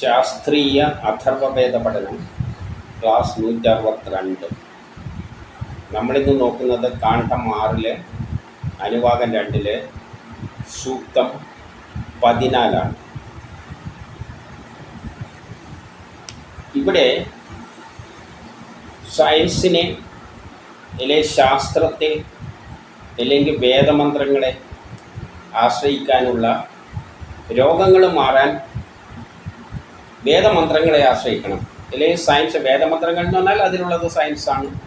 ശാസ്ത്രീയ അഥർവവേദ പഠനം ക്ലാസ് നൂറ്ററുപത്തിരണ്ട്. നമ്മളിന്ന് നോക്കുന്നത് കാണ്ഡം ആറിലെ അനുവാകം രണ്ടിലെ സൂക്തം പതിനാലാണ്. ഇവിടെ സയൻസിനെ അല്ലെങ്കിൽ ശാസ്ത്രത്തെ അല്ലെങ്കിൽ വേദമന്ത്രങ്ങളെ ആശ്രയിക്കാനുള്ള രോഗങ്ങൾ മാറാൻ വേദമന്ത്രങ്ങളെ ആശ്രയിക്കണം. അല്ലെങ്കിൽ സയൻസ് വേദമന്ത്രങ്ങൾ എന്ന് പറഞ്ഞാൽ അതിലുള്ളത് സയൻസാണ്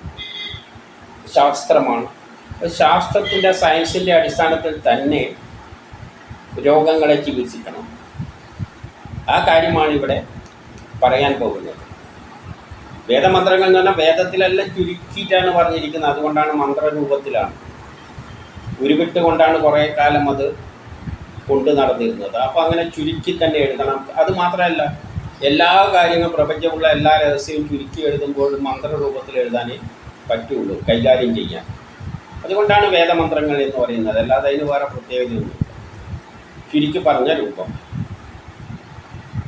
ശാസ്ത്രമാണ്. ശാസ്ത്രത്തിന്റെ സയൻസിന്റെ അടിസ്ഥാനത്തിൽ തന്നെ രോഗങ്ങളെ ചികിത്സിക്കണം. ആ കാര്യമാണ് ഇവിടെ പറയാൻ പോകുന്നത്. വേദമന്ത്രങ്ങൾ എന്ന് പറഞ്ഞാൽ വേദത്തിലെല്ലാം ചുരുക്കിയിട്ടാണ് പറഞ്ഞിരിക്കുന്നത്. അതുകൊണ്ടാണ് മന്ത്രരൂപത്തിലാണ്. ഉരുവിട്ട് കൊണ്ടാണ് കുറേ കാലം അത് കൊണ്ടു നടന്നിരുന്നത്. അപ്പോൾ അങ്ങനെ ചുരുക്കി തന്നെ എഴുതണം. അത് മാത്രമല്ല എല്ലാ കാര്യങ്ങളും പ്രപഞ്ചമുള്ള എല്ലാ രഹസ്യവും ചുരുക്കി എഴുതുമ്പോൾ മന്ത്രരൂപത്തിൽ എഴുതാനേ പറ്റുള്ളൂ കൈകാര്യം ചെയ്യാൻ. അതുകൊണ്ടാണ് വേദമന്ത്രങ്ങൾ എന്ന് പറയുന്നത്. അല്ലാതെ അതിന് വേറെ പ്രത്യേകതയൊന്നും ചുരുക്കി പറഞ്ഞ രൂപം.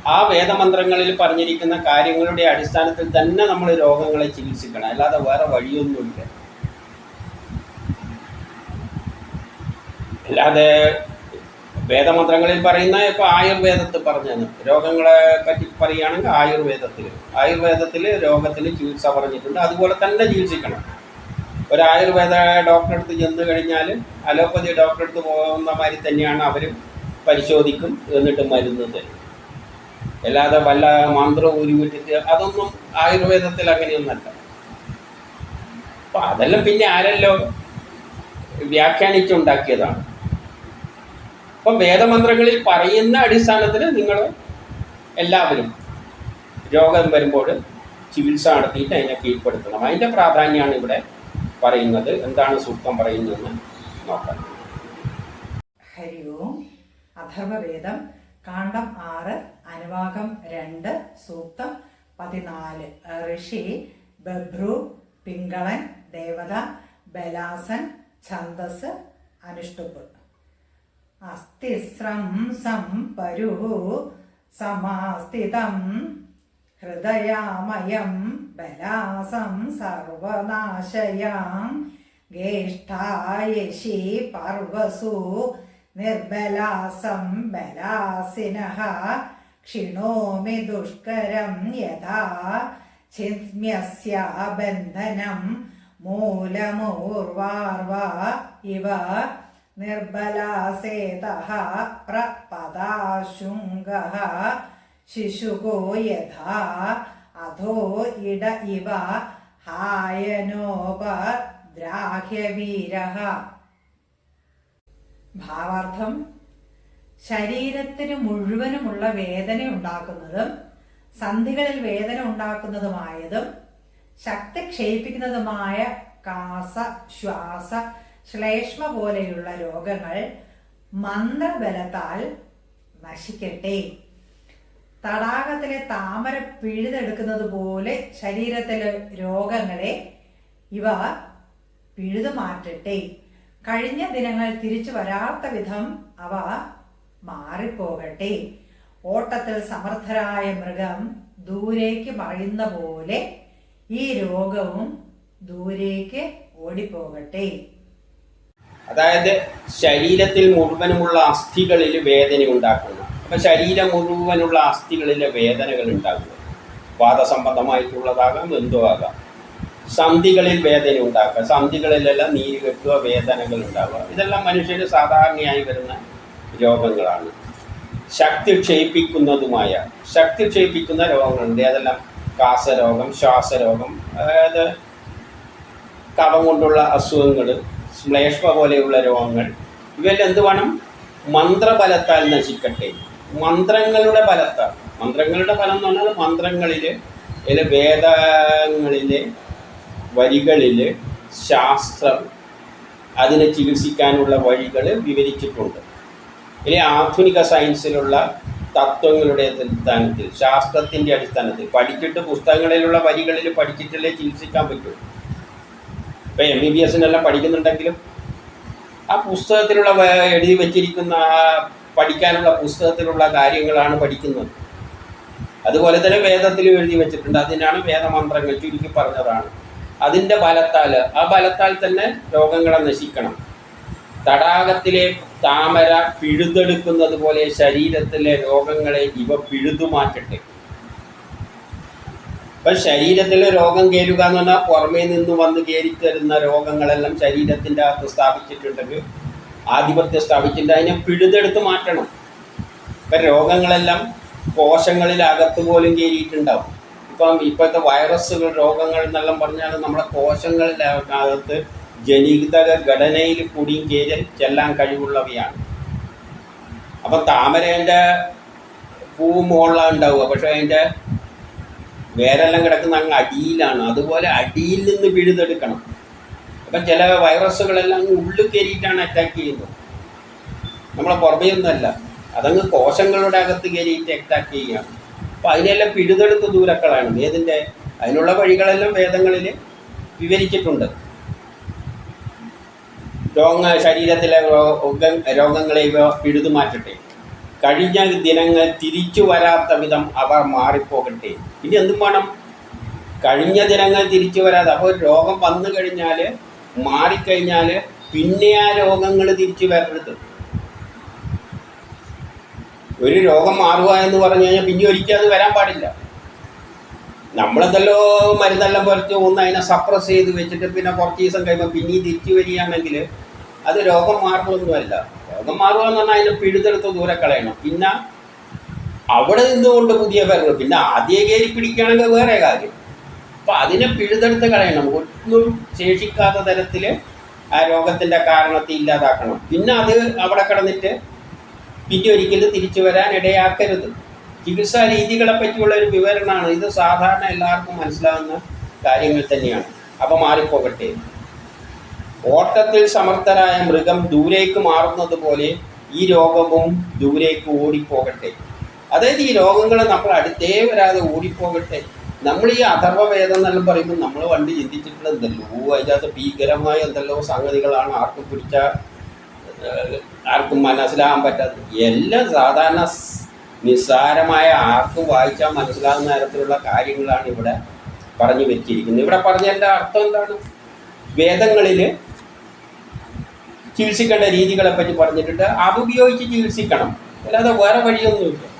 ആ വേദമന്ത്രങ്ങളിൽ പറഞ്ഞിരിക്കുന്ന കാര്യങ്ങളുടെ അടിസ്ഥാനത്തിൽ തന്നെ നമ്മൾ രോഗങ്ങളെ ചികിത്സിക്കണം. അല്ലാതെ വേറെ വഴിയൊന്നുമില്ല. അല്ലാതെ വേദമന്ത്രങ്ങളിൽ പറയുന്ന ഇപ്പോൾ ആയുർവേദത്തിൽ പറഞ്ഞാണ് രോഗങ്ങളെ പറ്റി പറയുകയാണെങ്കിൽ ആയുർവേദത്തിൽ. ആയുർവേദത്തിൽ രോഗത്തിന് ചികിത്സ പറഞ്ഞിട്ടുണ്ട്. അതുപോലെ തന്നെ ചികിത്സിക്കണം. ഒരു ആയുർവേദ ഡോക്ടറെ അടുത്ത് ചെന്ന് കഴിഞ്ഞാൽ അലോപ്പതി ഡോക്ടറെ അടുത്ത് പോകുന്ന മാതിരി തന്നെയാണ് അവർ പരിശോധിക്കും എന്നിട്ട് മരുന്ന് തരും. അല്ലാതെ വല്ല മന്ത്രം ഉരുവിട്ടിട്ട് അതൊന്നും ആയുർവേദത്തിൽ അങ്ങനെയൊന്നല്ല അപ്പം അതെല്ലാം പിന്നെ ആരല്ലോ വ്യാഖ്യാനിച്ചുണ്ടാക്കിയതാണ്. അപ്പം വേദമന്ത്രങ്ങളിൽ പറയുന്ന അടിസ്ഥാനത്തിൽ നിങ്ങൾ എല്ലാവരും രോഗം വരുമ്പോൾ ചികിത്സ നടത്തിയിട്ട് അതിനെ കീഴ്പ്പെടുത്തണം. അതിന്റെ പ്രാധാന്യമാണ് ഇവിടെ പറയുന്നത്. എന്താണ് സൂക്തം പറയുന്നതെന്ന് നോക്കാം. ഹരി ഓം. അഥർവവേദം കാണ്ഡം ആറ് അനുവാകം രണ്ട് സൂക്തം പതിനാല്. ഋഷി ബബ്രു പിങ്കളൻ ദേവത ബലാസൻ ഛന്ദസ് അനുഷ്ടുപ്പ്. അസ്ഥിസ്രം സംപരു സമാസ്ഥിതം ഹൃദയാമയം ബലാസം സർവനാശയാം ജ്യേഷ്ഠായശി പർവസു നിർബലാസം ബലാസിനഃ ക്ഷിണോമി ദുഷ്കരം യഥാ ഛിന്മ്യസ്യ ബന്ധനം മൂലമൂർവാർവ ഇവ നിർബലാസേതഃ പ്രപദാശുംഗഃ ശിശുകോ യഥാ അധോ ഇട ഇവ ഹായനോപദ്രാഹ്യവീരഹ ഭാവാർത്ഥം ശരീരത്തിന് മുഴുവനുമുള്ള വേദന ഉണ്ടാക്കുന്നതും സന്ധികളിൽ വേദന ഉണ്ടാക്കുന്നതുമായതും ശക്തി ക്ഷയിപ്പിക്കുന്നതുമായ കാസ ശ്വാസ ശ്ലേഷ്മ പോലെയുള്ള രോഗങ്ങൾ മന്ത്രബലത്താൽ നശിക്കട്ടെ. തടാകത്തിലെ താമര പിഴുതെടുക്കുന്നത് പോലെ ശരീരത്തിലെ രോഗങ്ങളെ ഇവ പിഴുതു മാറ്റട്ടെ. കഴിഞ്ഞ ദിനങ്ങൾ തിരിച്ചു വരാത്ത വിധം അവ മാറിപ്പോകട്ടെ. ഓട്ടത്തിൽ സമർത്ഥരായ മൃഗം ദൂരേക്ക് മറയുന്ന പോലെ ഈ രോഗവും ദൂരേക്ക് ഓടിപ്പോകട്ടെ. അതായത് ശരീരത്തിൽ മുഴുവനുമുള്ള അസ്ഥികളിൽ വേദന ഉണ്ടാക്കുന്ന അപ്പം ശരീരം മുഴുവനുള്ള അസ്ഥികളിലെ വേദനകൾ ഉണ്ടാകുക വാദസംബന്ധമായിട്ടുള്ളതാകാം എന്തോ ആകാം. സന്ധികളിൽ വേദന ഉണ്ടാക്കുക സന്ധികളിലെല്ലാം നീര് കെട്ടുക വേദനകൾ ഉണ്ടാവുക. ഇതെല്ലാം മനുഷ്യന് സാധാരണയായി വരുന്ന രോഗങ്ങളാണ്. ശക്തി ക്ഷയിപ്പിക്കുന്നതുമായ ശക്തി ക്ഷയിപ്പിക്കുന്ന രോഗങ്ങളുണ്ട്. അതെല്ലാം കാസരോഗം ശ്വാസരോഗം അതായത് കടം കൊണ്ടുള്ള അസുഖങ്ങൾ ശ്ലേഷ്മ പോലെയുള്ള രോഗങ്ങൾ. ഇവയെല്ലാം എന്ത് വേണം? മന്ത്രബലത്താൽ നശിക്കട്ടെ. മന്ത്രങ്ങളുടെ ബലത്താൽ മന്ത്രങ്ങളുടെ ഫലം എന്ന് പറഞ്ഞാൽ മന്ത്രങ്ങളിൽ അല്ലെ വേദങ്ങളിലെ വരികളിൽ ശാസ്ത്രം അതിനെ ചികിത്സിക്കാനുള്ള വഴികൾ വിവരിച്ചിട്ടുണ്ട്. ഇനി ആധുനിക സയൻസിലുള്ള തത്വങ്ങളുടെ അടിസ്ഥാനത്തിൽ ശാസ്ത്രത്തിന്റെ അടിസ്ഥാനത്തിൽ പഠിച്ചിട്ട് പുസ്തകങ്ങളിലുള്ള വരികളിൽ പഠിച്ചിട്ടല്ലേ ചികിത്സിക്കാൻ പറ്റൂ. ഇപ്പം എം ബി ബി എസിനെല്ലാം പഠിക്കുന്നുണ്ടെങ്കിലും ആ പുസ്തകത്തിലുള്ള എഴുതി വച്ചിരിക്കുന്ന ആ പഠിക്കാനുള്ള പുസ്തകത്തിലുള്ള കാര്യങ്ങളാണ് പഠിക്കുന്നത്. അതുപോലെ തന്നെ വേദത്തിൽ എഴുതി വെച്ചിട്ടുണ്ട്. അതിനാണ് വേദമന്ത്രങ്ങൾ ചുരുക്കി പറഞ്ഞതാണ്. അതിന്റെ ബലത്താൽ ആ ബലത്താൽ തന്നെ രോഗങ്ങളെ നശിക്കണം. തടാകത്തിലെ താമര പിഴുതെടുക്കുന്നത് പോലെ ശരീരത്തിലെ രോഗങ്ങളെ ഇവ പിഴുതു മാറ്റട്ടെ ശരീരത്തിൽ രോഗം കയറുക എന്ന് പറഞ്ഞാൽ പുറമേ നിന്ന് വന്ന് കയറിത്തരുന്ന രോഗങ്ങളെല്ലാം ശരീരത്തിന്റെ അകത്ത് സ്ഥാപിച്ചിട്ടുണ്ടെങ്കിൽ ആധിപത്യം സ്ഥാപിച്ചിട്ടുണ്ട് അതിനെ പിഴുതെടുത്ത് മാറ്റണം. ഇപ്പം രോഗങ്ങളെല്ലാം കോശങ്ങളിൽ അകത്ത് പോലും കയറിയിട്ടുണ്ടാവും ഇപ്പം ഇപ്പോഴത്തെ വൈറസുകൾ രോഗങ്ങൾ എന്നെല്ലാം പറഞ്ഞാൽ നമ്മുടെ കോശങ്ങളുടെ അകത്ത് ജനിതക ഘടനയിൽ കൂടിയും കയറി ചെല്ലാൻ കഴിവുള്ളവയാണ്. അപ്പം താമരേന്റെ പൂ മുകളിലാണ് ഉണ്ടാവുക. പക്ഷെ അതിന്റെ വേരെല്ലാം കിടക്കുന്ന അങ്ങ് അടിയിലാണ്. അതുപോലെ അടിയിൽ നിന്ന് പിഴുതെടുക്കണം. അപ്പം ചില വൈറസുകളെല്ലാം അങ്ങ് ഉള്ളിൽ കയറിയിട്ടാണ് അറ്റാക്ക് ചെയ്യുന്നത്. നമ്മളെ പുറമേ ഒന്നുമല്ല അതങ്ങ് കോശങ്ങളുടെ അകത്ത് കയറിയിട്ട് അറ്റാക്ക് ചെയ്യുകയാണ് അപ്പോൾ അതിനെല്ലാം പിഴുതെടുത്ത് ദൂരക്കളാണ് വേദിന്റെ അതിനുള്ള വഴികളെല്ലാം വേദങ്ങളിൽ വിവരിച്ചിട്ടുണ്ട്. രോഗ ശരീരത്തിലെ രോഗ- രോഗങ്ങളെ ഇവ പിഴുതു മാറ്റട്ടെ കഴിഞ്ഞ ദിനങ്ങൾ തിരിച്ചു വരാത്ത വിധം അവർ മാറിപ്പോകട്ടെ. ഇനി എന്തും വേണം? കഴിഞ്ഞ ദിനങ്ങൾ തിരിച്ചു വരാതെ. അപ്പോൾ രോഗം വന്നു കഴിഞ്ഞാൽ മാറിക്കഴിഞ്ഞാൽ പിന്നെ ആ രോഗങ്ങൾ തിരിച്ചു വരരുത്. ഒരു രോഗം മാറുക എന്ന് പറഞ്ഞു കഴിഞ്ഞാൽ പിന്നെ ഒരിക്കലും അത് വരാൻ പാടില്ല. നമ്മളെന്തല്ലോ മരുന്നെല്ലാം പുറത്ത് ഒന്ന് അതിനെ സപ്രസ് ചെയ്ത് വെച്ചിട്ട് പിന്നെ കുറച്ച് ദിവസം കഴിയുമ്പോൾ പിന്നെയും തിരിച്ചു വരികയാണെങ്കിൽ അത് രോഗം മാറുന്നൊന്നുമല്ല രോഗം മാറുക എന്ന് പറഞ്ഞാൽ അതിനെ പിഴുതെടുത്ത് ദൂരെ കളയണം. പിന്നെ അവിടെ നിന്നുകൊണ്ട് പുതിയ പേരുകൾ. പിന്നെ ആദ്യം കയറി പിടിക്കുകയാണെങ്കിൽ വേറെ കാര്യം. അപ്പം അതിനെ പിഴുതെടുത്ത് കളയണം. ഒന്നും ശേഷിക്കാത്ത തരത്തിൽ ആ രോഗത്തിന്റെ കാരണത്തെ ഇല്ലാതാക്കണം. പിന്നെ അത് അവിടെ കിടന്നിട്ട് പിന്നെ ഒരിക്കലും തിരിച്ചു വരാൻ ഇടയാക്കരുത്. ചികിത്സാ രീതികളെ പറ്റിയുള്ള ഒരു വിവരണമാണ്. ഇത് സാധാരണ എല്ലാവർക്കും മനസ്സിലാവുന്ന കാര്യങ്ങൾ തന്നെയാണ്. അപ്പോൾ മാറിപ്പോകട്ടെ. ഓട്ടത്തിൽ സമർത്ഥനായ മൃഗം ദൂരേക്ക് മാറുന്നത് പോലെ ഈ രോഗവും ദൂരേക്ക് ഓടിപ്പോകട്ടെ. അതായത് ഈ രോഗങ്ങൾ നമ്മൾ അടുത്തേ വരാതെ ഓടിപ്പോകട്ടെ. നമ്മൾ ഈ അഥർവവേദം എന്നെല്ലാം പറയുമ്പോൾ നമ്മൾ വണ്ടി ചിന്തിച്ചിട്ടുള്ള എന്തല്ലോ അതിനകത്ത് ഭീകരമായ എന്തെല്ലോ സംഗതികളാണ് ആർക്കും പിടിച്ച ആർക്കും മനസ്സിലാകാൻ പറ്റാത്ത എല്ലാം സാധാരണ നിസ്സാരമായ ആർക്കും വായിച്ചാൽ മനസ്സിലാകുന്ന തരത്തിലുള്ള കാര്യങ്ങളാണ് ഇവിടെ പറഞ്ഞു വെച്ചിരിക്കുന്നത്. ഇവിടെ പറഞ്ഞതിന്റെ അർത്ഥം എന്താണ്? വേദങ്ങളിൽ ചികിത്സിക്കേണ്ട രീതികളെ പറ്റി പറഞ്ഞിട്ടുണ്ട്. അത് ഉപയോഗിച്ച് ചികിത്സിക്കണം. അല്ലാതെ വേറെ വഴിയൊന്നുമില്ല.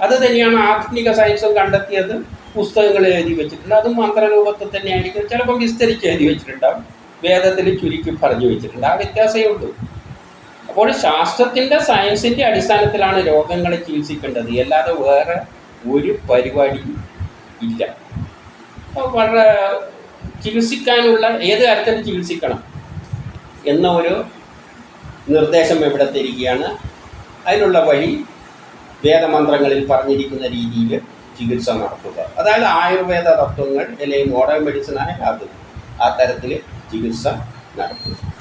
അത് തന്നെയാണ് ആധുനിക സയൻസും കണ്ടെത്തിയത് പുസ്തകങ്ങൾ എഴുതി വെച്ചിട്ടുണ്ട്. അതും മന്ത്രരൂപത്തിൽ തന്നെയായിരിക്കും. ചിലപ്പോൾ വിസ്തരിച്ച് എഴുതി വെച്ചിട്ടുണ്ടാവും. വേദത്തിൽ ചുരുക്കി പറഞ്ഞു വെച്ചിട്ടുണ്ട്. ആ വ്യത്യാസമേ ഉള്ളൂ. അപ്പോൾ ശാസ്ത്രത്തിന്റെ സയൻസിന്റെ അടിസ്ഥാനത്തിലാണ് രോഗങ്ങളെ ചികിത്സിക്കേണ്ടത്. അല്ലാതെ വേറെ ഒരു പരിപാടിയും ഇല്ല. അപ്പോൾ വളരെ ചികിത്സിക്കാനുള്ള ഏത് തരത്തിൽ ചികിത്സിക്കണം എന്ന ഒരു നിർദ്ദേശം ഇവിടെ തരികയാണ്. അതിനുള്ള വഴി വേദമന്ത്രങ്ങളിൽ പറഞ്ഞിരിക്കുന്ന രീതിയിൽ ചികിത്സ നടത്തുക. അതായത് ആയുർവേദ തത്വങ്ങൾ അല്ലെങ്കിൽ മോഡേൺ മെഡിസിനായ അത് ആ തരത്തിൽ ചികിത്സ നടത്തുക.